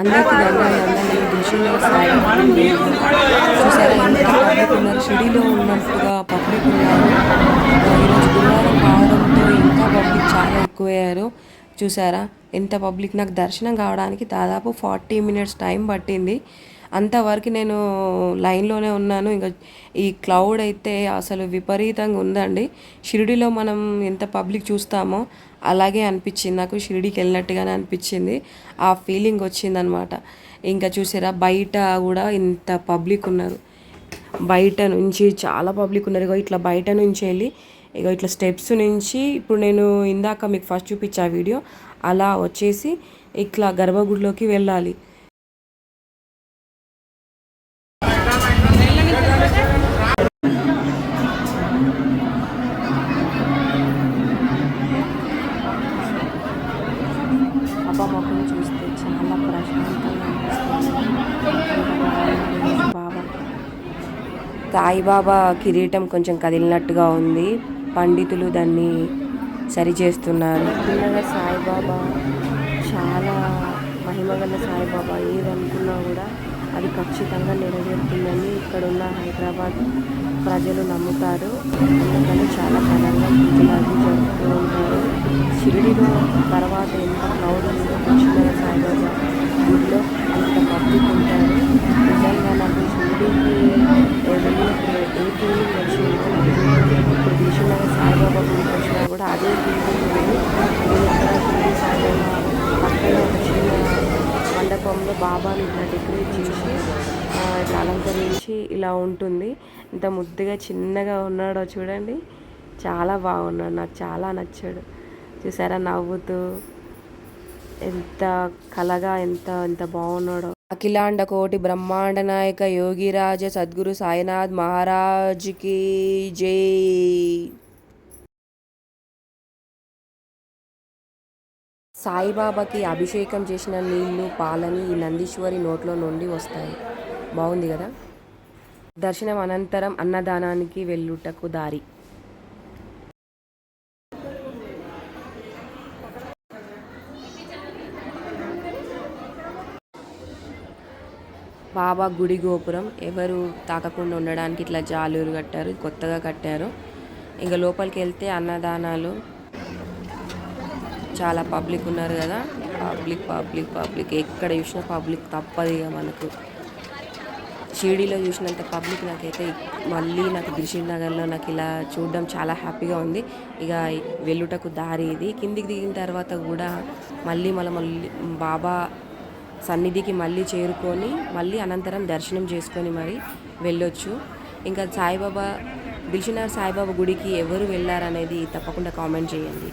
అందరికీ దండాలు దండాలు చూసారా ఎంత పబ్లిక్ ఉన్నారు షిడిలో ఉన్నట్టుగా పబ్లిక్ ఉన్నారు ఈరోజు గురువారం కావడంతో ఇంకా పబ్లిక్ చాలా ఎక్కువయ్యారు. చూసారా ఎంత పబ్లిక్ నాకు దర్శనం కావడానికి దాదాపు ఫార్టీ మినిట్స్ టైం పట్టింది. అంతవరకు నేను లైన్లోనే ఉన్నాను. ఇంకా ఈ క్లౌడ్ అయితే అసలు విపరీతంగా ఉందండి. షిరిడిలో మనం ఎంత పబ్లిక్ చూస్తామో అలాగే అనిపించింది. నాకు షిరిడికి వెళ్ళినట్టుగానే అనిపించింది. ఆ ఫీలింగ్ వచ్చిందనమాట. ఇంకా చూసారా బయట కూడా ఇంత పబ్లిక్ ఉన్నారు. బయట నుంచి చాలా పబ్లిక్ ఉన్నారు. ఇగో ఇట్లా బయట నుంచి వెళ్ళి ఇగో ఇట్లా స్టెప్స్ నుంచి ఇప్పుడు నేను ఇందాక మీకు ఫస్ట్ చూపించా వీడియో. అలా వచ్చేసి ఇట్లా గర్భగుడిలోకి వెళ్ళాలి. సాయిబాబా కిరీటం కొంచెం కదిలినట్టుగా ఉంది. పండితులు దాన్ని సరిచేస్తున్నారు. చిన్నగా సాయిబాబా చాలా మహిమగల సాయిబాబా ఏదనుకున్నా కూడా అది ఖచ్చితంగా నెరవేరుతుందని ఇక్కడ ఉన్న హైదరాబాద్ ప్రజలు నమ్ముతారు. అందుకని చాలా ఘనంగా పూజలు అవి జరుపుతూ ఉంటారు. షిరిడిలో తర్వాత ఎంత క్రౌడ్ ఉందో సాయిబాబా వెళ్ళినప్పుడు ఏ సాయిబాబా గుడికి వచ్చినా కూడా అదే ఫీలింగ్ ఇక్కడ షిరిడి సాయిబాబా పక్కన చిన్న మండపంలో బాబాని ఇట్లా డెకరేట్ చేసి ఇట్లా అలంకరించి ఇలా ఉంటుంది ఇంత ముద్దుగా చిన్నగా ఉన్నాడో చూడండి చాలా బాగున్నాడు నాకు చాలా నచ్చాడు చూసారా నవ్వుతూ ఎంత కలగా ఎంత ఎంత బాగున్నాడో. అఖిలాండ కోటి బ్రహ్మాండ నాయక యోగిరాజ సద్గురు సాయినాథ్ మహారాజ్కి జై. సాయిబాబాకి అభిషేకం చేసిన నీళ్ళు పాలని ఈ నందీశ్వరి నోట్లో నుండి వస్తాయి. బాగుంది కదా? దర్శనం అనంతరం అన్నదానానికి వెళ్ళుటకు దారి. బాబా గుడి గోపురం. ఎవరు తాకకుండా ఉండడానికి ఇట్లా జాలూరు కట్టారు కొత్తగా కట్టారు. ఇంకా లోపలికి వెళ్తే అన్నదానాలు. చాలా పబ్లిక్ ఉన్నారు కదా. Public public public. ఎక్కడ చూసినా పబ్లిక్ తప్పదు ఇక మనకు. షిరిడీలో చూసినంత పబ్లిక్ నాకైతే మళ్ళీ నాకు దిల్షుక్ నగర్లో నాకు ఇలా చూడడం చాలా హ్యాపీగా ఉంది. ఇక వెళ్ళుటకు దారి ఇది. కిందికి దిగిన తర్వాత కూడా మళ్ళీ మళ్ళీ మళ్ళీ బాబా సన్నిధికి మళ్ళీ చేరుకొని మళ్ళీ అనంతరం దర్శనం చేసుకొని మరి వెళ్ళొచ్చు. ఇంకా సాయిబాబా దిల్షుక్ సాయిబాబా గుడికి ఎవరు వెళ్ళారనేది తప్పకుండా కామెంట్ చేయండి.